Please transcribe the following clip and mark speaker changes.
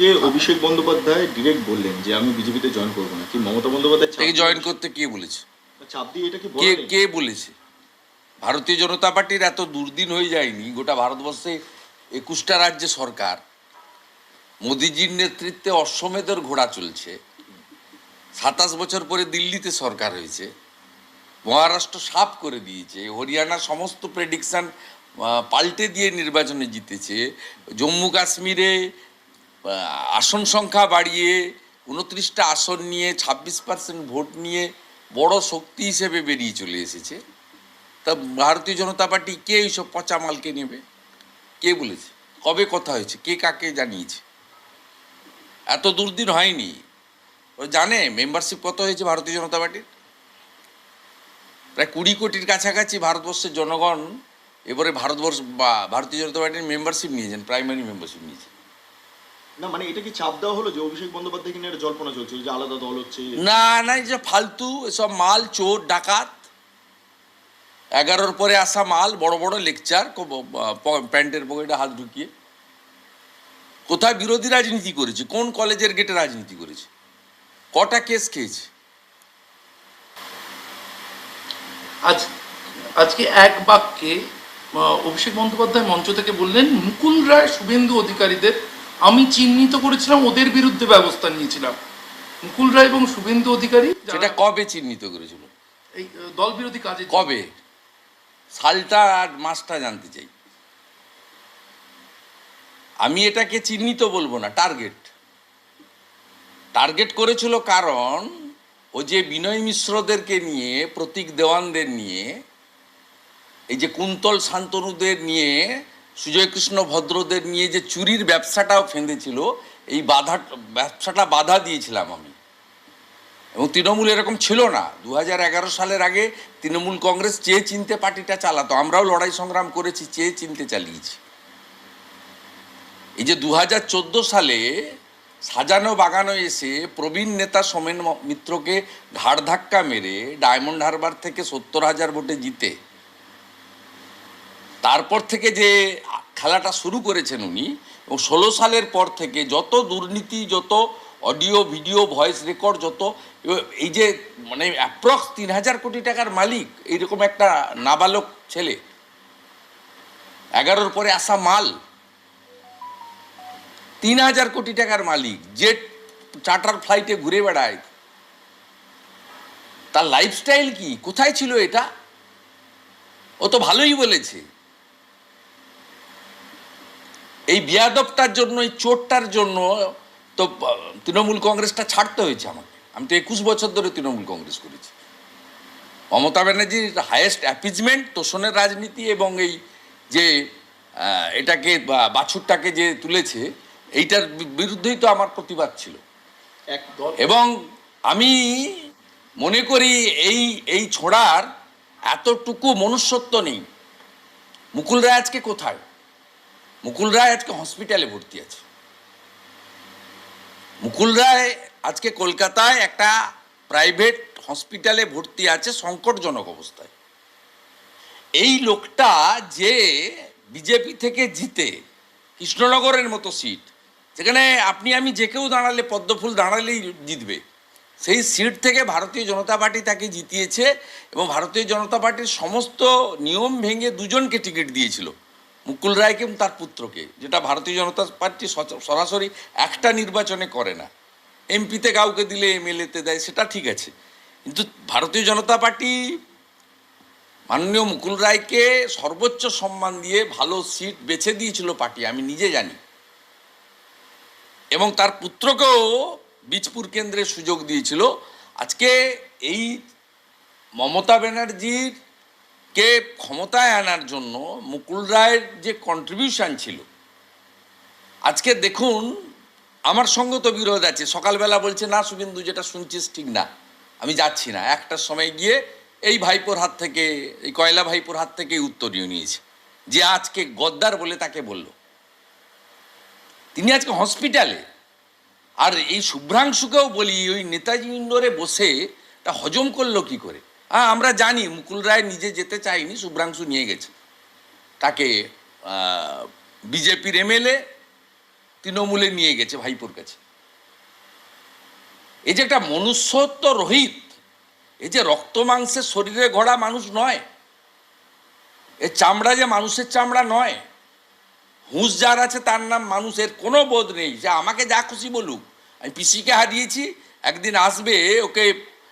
Speaker 1: আজকে অভিষেক বন্দ্যোপাধ্যায় ডিরেক্ট বললেন যে আমি বিজেপিতে জয়েন করব না। কি মমতা বন্দ্যোপাধ্যায়
Speaker 2: তাকে জয়েন করতে কে বলেছে?
Speaker 1: চাপ দিয়ে এটা কি
Speaker 2: কে কে বলেছে? ভারতীয় জনতা পার্টির এত দুর্দিন হয়ে যায়নি গোটা ভারতবর্ষে একুশটা রাজ্যে সরকার। মোদিজির নেতৃত্বে অশ্বমেধের ঘোড়া চলছে। সাতাশ বছর পরে দিল্লিতে সরকার হয়েছে। মহারাষ্ট্র সাফ করে দিয়েছে। হরিয়ানা সমস্ত প্রেডিকশন পাল্টে দিয়ে নির্বাচনে জিতেছে। জম্মু কাশ্মীরে আসন সংখ্যা বাড়িয়ে উনত্রিশটা আসন নিয়ে, ছাব্বিশ পার্সেন্ট ভোট নিয়ে বড় শক্তি হিসেবে বেরিয়ে চলে এসেছে। তা ভারতীয় জনতা পার্টি কে এইসব পচা মালকে নেবে? কে বলেছে? কবে কথা হয়েছে? কে কাকে জানিয়েছে? এত দুর্দিন হয়নি। ও জানে মেম্বারশিপ কত হয়েছে ভারতীয় জনতা পার্টির? প্রায় কুড়ি কোটির কাছাকাছি ভারতবর্ষের জনগণ এবারে ভারতবর্ষ বা ভারতীয় জনতা পার্টির মেম্বারশিপ নিয়েছেন প্রাইমারি মেম্বারশিপ নিয়েছেন।
Speaker 1: না মানে এটা কি চাপ দেওয়া হলো যে অভিষেক বন্দ্যোপাধ্যায় কিনে একটা জল্পনা চলছে? যে আলাদা দল হচ্ছে।
Speaker 2: না না এই যে ফালতু এসব মাল চোর ডাকাত। এগারোর পরে আসা মাল বড় বড় লেকচার প্যান্টের পকেটে হাত ঢুকিয়ে। কোথায় বিরোধী রাজনীতি করেছে? কোন কলেজের গেটে রাজনীতি করেছে? কটা কেস খেয়েছে?
Speaker 3: আজ আজকে এক বাক্যে অভিষেক বন্দ্যোপাধ্যায় মঞ্চ থেকে বললেন মুকুল রায় শুভেন্দু অধিকারীদের আমি চিহ্নিত করেছিলাম ওদের বিরুদ্ধে ব্যবস্থা নিয়েছিলাম। মুকুল রায় এবং শুভেন্দু অধিকারী
Speaker 2: সেটা কবে চিহ্নিত করেছিল?
Speaker 3: এই দল বিরোধী কাজে
Speaker 2: কবে? সালটা আর মাসটা জানতে চাই। আমি এটাকে চিহ্নিত বলব না টার্গেট। টার্গেট করেছিল কারণ ও যে বিনয় মিশ্রদেরকে নিয়ে প্রতীক দেওয়ানদের নিয়ে এই যে কুন্তল শান্তনুদের নিয়ে সুজয় কৃষ্ণ ভদ্রদের নিয়ে যে চুরির ব্যবসাটাও ফেঁদেছিল, এই বাধা, ব্যবসাটা বাধা দিয়েছিলাম আমি। এবং তৃণমূল এরকম ছিল না। দু সালের আগে তৃণমূল কংগ্রেস চেয়ে চিনতে পার্টিটা চালাতো। আমরাও লড়াই সংগ্রাম করেছি, চেয়ে চিনতে চালিয়েছি। এই যে দু হাজার চোদ্দ সালে সাজানো বাগানো এসে প্রবীণ নেতা সোমেন মিত্রকে ঘাড় ধাক্কা মেরে ডায়মন্ড হারবার থেকে সত্তর হাজার ভোটে জিতে তারপর থেকে যে খেলাটা শুরু করেছেন উনি এবং ষোলো সালের পর থেকে যত দুর্নীতি, যত অডিও, ভিডিও, ভয়েস রেকর্ড, যত এই যে মানে অ্যাপ্রক্স তিন হাজার কোটি টাকার মালিক, এইরকম একটা নাবালক ছেলে। এগারোর পরে আসা মাল। তিন হাজার কোটি টাকার মালিক জেট চার্টার ফ্লাইটে ঘুরে বেড়ায়। তার লাইফস্টাইল কি? কোথায় ছিল এটা? ও তো ভালোই বলেছে। এই বিয়াদবটার জন্য এই চোরটার জন্য তো তৃণমূল কংগ্রেসটা ছাড়তে হয়েছে আমাকে। আমি তো একুশ বছর ধরে তৃণমূল কংগ্রেস করেছি। মমতা ব্যানার্জির হায়েস্ট অ্যাপিজমেন্ট তোষণের রাজনীতি এবং এই যে এটাকে বাছুরটাকে যে তুলেছে এইটার বিরুদ্ধেই তো আমার প্রতিবাদ ছিল। এবং আমি মনে করি এই এই ছোড়ার এতটুকু মনুষ্যত্ব নেই। মুকুল রায় আজকে কোথায়? মুকুল রায় আজকে হসপিটালে ভর্তি আছে। মুকুল রায় আজকে কলকাতায় একটা প্রাইভেট হসপিটালে ভর্তি আছে সংকটজনক অবস্থায়। এই লোকটা যে বিজেপি থেকে জিতে কৃষ্ণনগরের মতো সিট যেখানে আপনি আমি যে কেউ দাঁড়ালে, পদ্মফুল দাঁড়ালেই জিতবে, সেই সিট থেকে ভারতীয় জনতা পার্টি তাকে জিতিয়েছে এবং ভারতীয় জনতা পার্টির সমস্ত নিয়ম ভেঙে দুজনকে টিকিট দিয়েছিল। মুকুল রায়কে এবং তার পুত্রকে, যেটা ভারতীয় জনতা পার্টি সরাসরি একটা নির্বাচনে করে না। এমপিতে কাউকে দিলে এমএলএতে দেয়, সেটা ঠিক আছে। কিন্তু ভারতীয় জনতা পার্টি মাননীয় মুকুল রায়কে সর্বোচ্চ সম্মান দিয়ে ভালো সিট বেছে দিয়েছিল পার্টি, আমি নিজে জানি। এবং তার পুত্রকেও বীজপুর কেন্দ্রে সুযোগ দিয়েছিল। আজকে এই মমতা ব্যানার্জির কে ক্ষমতায় আনার জন্য মুকুল রায়ের যে কন্ট্রিবিউশন ছিল, আজকে দেখুন, আমার সঙ্গে তো বিরোধ আছে, সকালবেলা বলছে, না শুভেন্দু, যেটা শুনছিস ঠিক না, আমি যাচ্ছি না। একটার সময় গিয়ে এই ভাইপোর হাত থেকে, এই কয়লা ভাইপোর হাত থেকে উত্তরীয় নিয়েছে, যে আজকে গদ্দার বলে তাকে বলল। তিনি আজকে হসপিটালে আর এই শুভ্রাংশুকেও বলি, ওই নেতাজি ইন্ডোরে বসে তা হজম করল কি করে? হ্যাঁ আমরা জানি, মুকুল রায় নিজে যেতে চাইনি শুভ্রাংশু নিয়ে গেছে। তাকে বিজেপির এমএলএ তৃণমূলে নিয়ে গেছে ভাইপুর কাছে। এই যে একটা মনুষ্যত্ব রহিত, এই যে রক্ত মাংসের শরীরে গড়া মানুষ নয় এর চামড়া যে মানুষের চামড়া নয়, হুঁশ যার আছে তার নাম মানুষের কোনো বোধ নেই। যে আমাকে যা খুশি বলুক, আমি পিসিকে হারিয়েছি, একদিন আসবে, ওকে